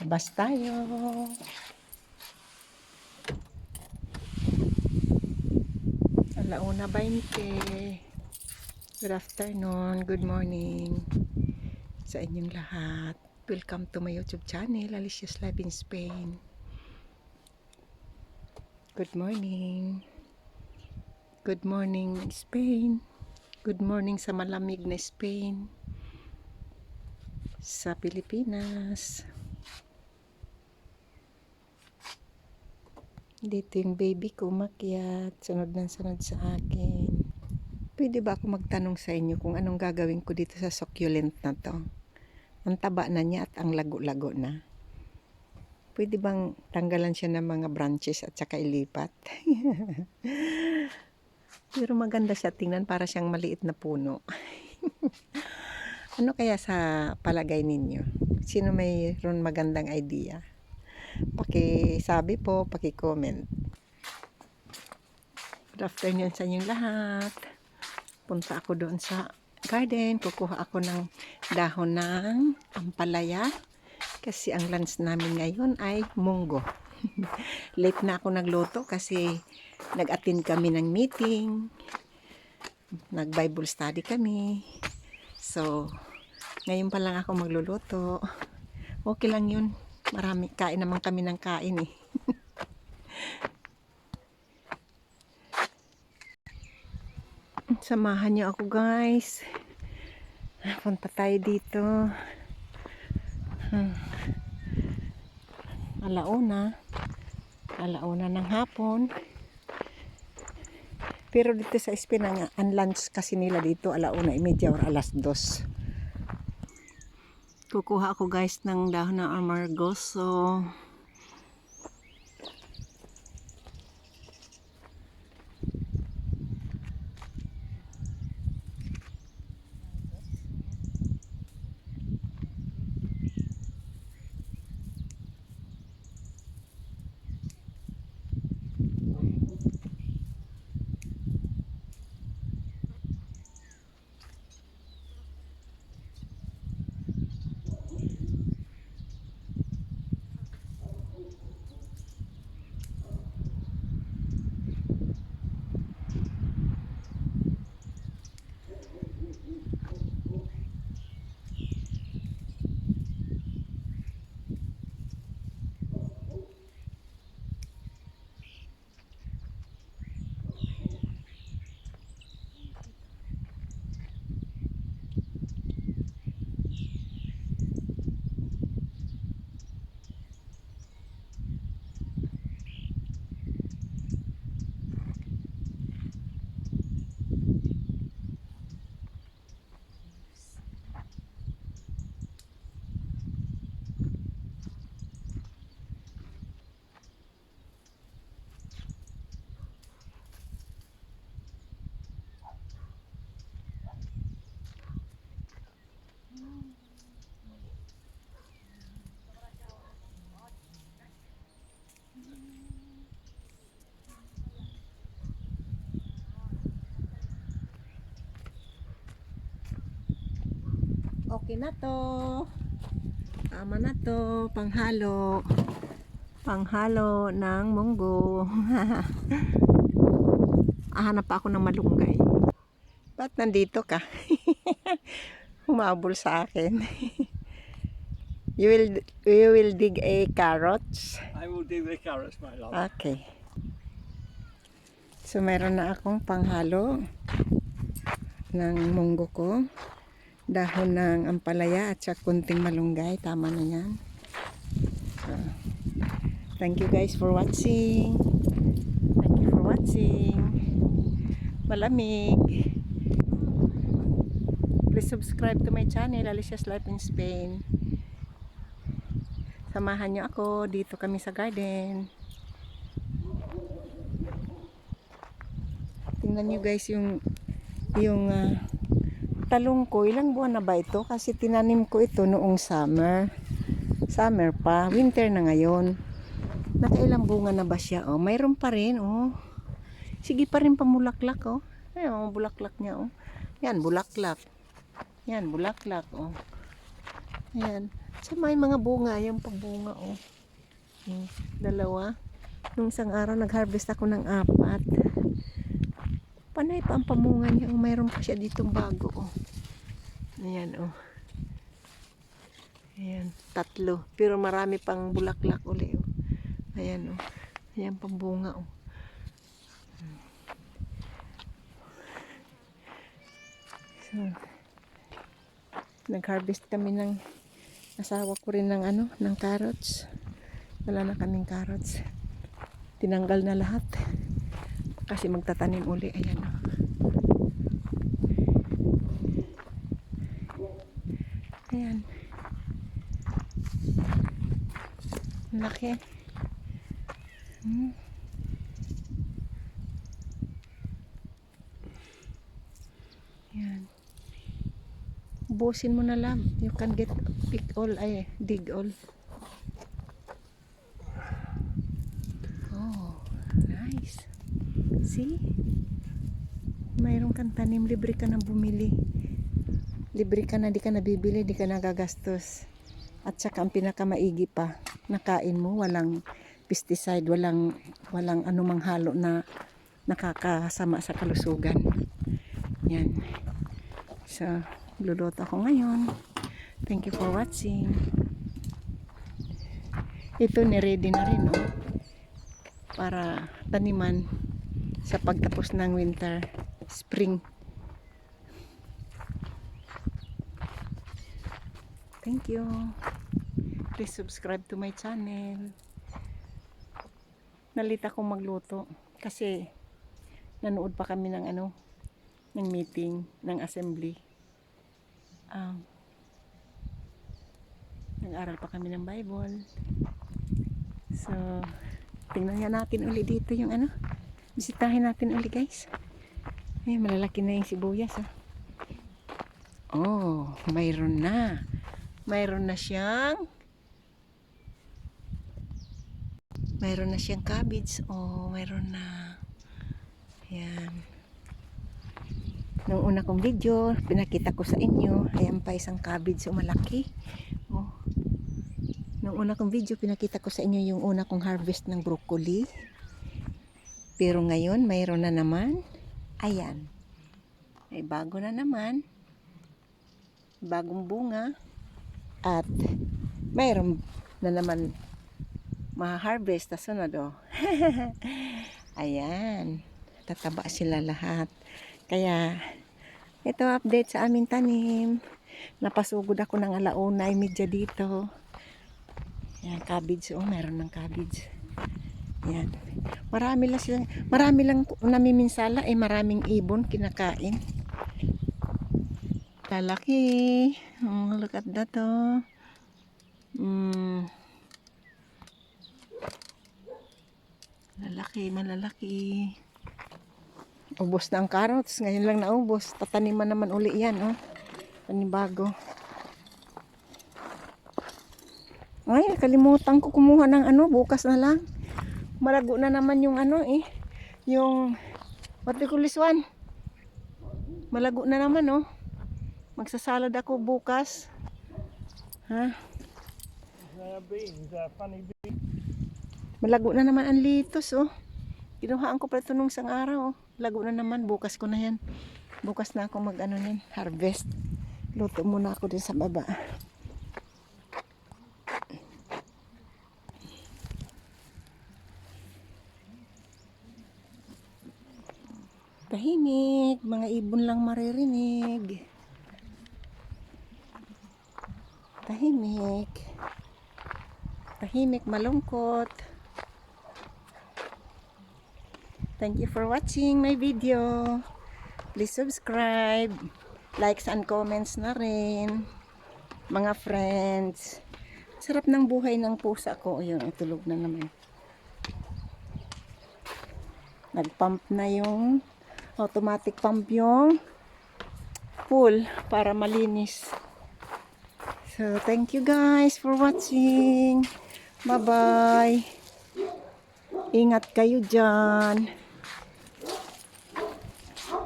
Labas tayo. Alauna 20. Good afternoon, good morning sa inyong lahat. Welcome to my YouTube channel, Alicia's Life in Spain. Good morning. Good morning, Spain. Good morning sa malamig na Spain. Sa Pilipinas. Dito yung baby ko umakyat. Sunod ng sunod sa akin. Pwede ba ako magtanong sa inyo kung anong gagawin ko dito sa succulent na to? Ang taba na niya at ang lago-lago na. Pwede bang tanggalan siya ng mga branches at saka ilipat? Pero maganda siya tingnan para siyang maliit na puno. ano kaya sa palagay ninyo? Sino mayroon magandang idea? Paki-sabi po, paki-comment. Good afternoon sa inyong lahat. Punta ako doon sa garden. Kukuha ako ng dahon ng ampalaya. Kasi ang lunch namin ngayon ay munggo. Late na ako nagluto kasi nag-attend kami ng meeting. Nag-Bible study kami. So, ngayon pa lang ako magluluto. Okay lang yun. Marami, kain naman kami ng kain eh. Samahan niyo ako guys. Punta tayo dito. Hmm. Alauna. Alauna ng hapon. Pero dito sa Espinanga, ang lunch kasi nila dito alauna, imedya or alas dos. Kukuha ako guys ng dahon ng amargoso. Okay na to. Tama na to. Panghalo. Panghalo ng munggo. Ahanap pa ako ng malunggay. Ba't nandito ka? Humabol sa akin. you will you will dig a carrots. I will do the carrots, my love. Okay. So, meron na akong panghalo ng munggo ko. Dahon ng ampalaya at saka kunting malunggay. Tama na yan. So, thank you guys for watching. Thank you for watching. Malamig. Please subscribe to my channel, Alicia's Life in Spain. Samahan nyo ako. Dito kami sa garden. Tingnan nyo guys yung yung ah, talong ko. Ilang buwan na ba ito? Kasi tinanim ko ito noong summer. Summer pa. Winter na ngayon. Nakailang bunga na ba siya? Oh, mayroon pa rin. Oh. Sige pa rin pamulaklak. Oh. Ayun, oh, bulaklak niya. Oh. Yan, bulaklak. Yan, bulaklak. Oh. Yan. Sa may mga bunga, yung pabunga oh. Yung dalawa. Nung isang araw nag-harvest ako ng apat. Panay pa ang pamunga niya. Oh, mayroon pa siya ditong bago oh. Ayan oh. Ayan, tatlo. Pero marami pang bulaklak uli oh. Ayan oh. Ayan pambunga oh. So, nag-harvest kami ng asawa ko rin ng ano, ng carrots. Wala na kaming carrots. Tinanggal na lahat. Kasi magtatanim uli. Ayan o. Ayan. Laki. Hmm. Ayan. Ubusin mo na lang. You can get pick all ay dig all. Oh, nice. See? Mayroon kang tanim, libre ka na bumili. Libre ka na, di ka na bibili, di ka na gagastos. At saka ang pinakamaigi pa, nakain mo, walang pesticide, walang, walang anumang halo na nakakasama sa kalusugan. Yan. So, luluto ako ngayon. Thank you for watching. Ito ni-ready na rin, oh. Para taniman sa pagtapos ng winter, spring. Thank you. Please subscribe to my channel. Nalita kong magluto kasi nanood pa kami ng ano, ng meeting, ng assembly. Um, nag-aral pa kami ng Bible. So, tingnan nga natin uli dito yung ano. Bisitahin natin uli guys. Ay, malalaki na yung sibuyas. Oh, oh mayroon na. Mayroon na siyang mayroon na siyang cabbage. Oh, mayroon na. Ayan. Nung una kong video, pinakita ko sa inyo, ayan pa isang cabbage so malaki. Oh. Nung una kong video, pinakita ko sa inyo yung una kong harvest ng broccoli. Pero ngayon, mayroon na naman. Ayan. Ay bago na naman. Bagong bunga. At mayroon na naman ma-harvest na sunod oh. Ayan. Tataba sila lahat. Kaya, ito update sa aming tanim. Napasugod ako ng alauna ay medya dito. Yan, cabbage. Oh, meron ng cabbage. Yan. Marami lang silang, marami lang namiminsala eh maraming ibon kinakain. Lalaki. Oh, look at that oh. Mm. Lalaki, malalaki. Ubos na ang carrots. Ngayon lang naubos. Tataniman naman uli yan, oh. Panibago. Ay, kalimutan ko kumuha ng ano. Bukas na lang. Malago na naman yung ano, eh. Yung, what you call this one? Malago na naman, oh. Magsasalad ako bukas. Ha? Malago na naman ang litos, oh. Kinuhaan ko pa ito nung isang araw, oh. Lago na naman, bukas ko na yan. Bukas na ako mag, ano nin, harvest. Luto muna ako din sa baba. Tahimik, mga ibon lang maririnig. Tahimik. Tahimik, malungkot. Thank you for watching my video. Please subscribe. Likes and comments na rin. Mga friends. Sarap ng buhay ng pusa ko. Ayun, tulog na naman. Nag-pump na yung automatic pump yung pool para malinis. So, thank you guys for watching. Bye-bye. Ingat kayo dyan.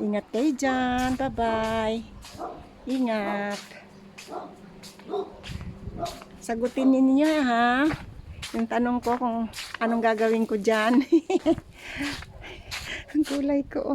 Ingat kayo dyan. Bye-bye. Ingat. Sagutin ninyo ha. Yung tanong ko kung anong gagawin ko dyan. Ang kulay ko.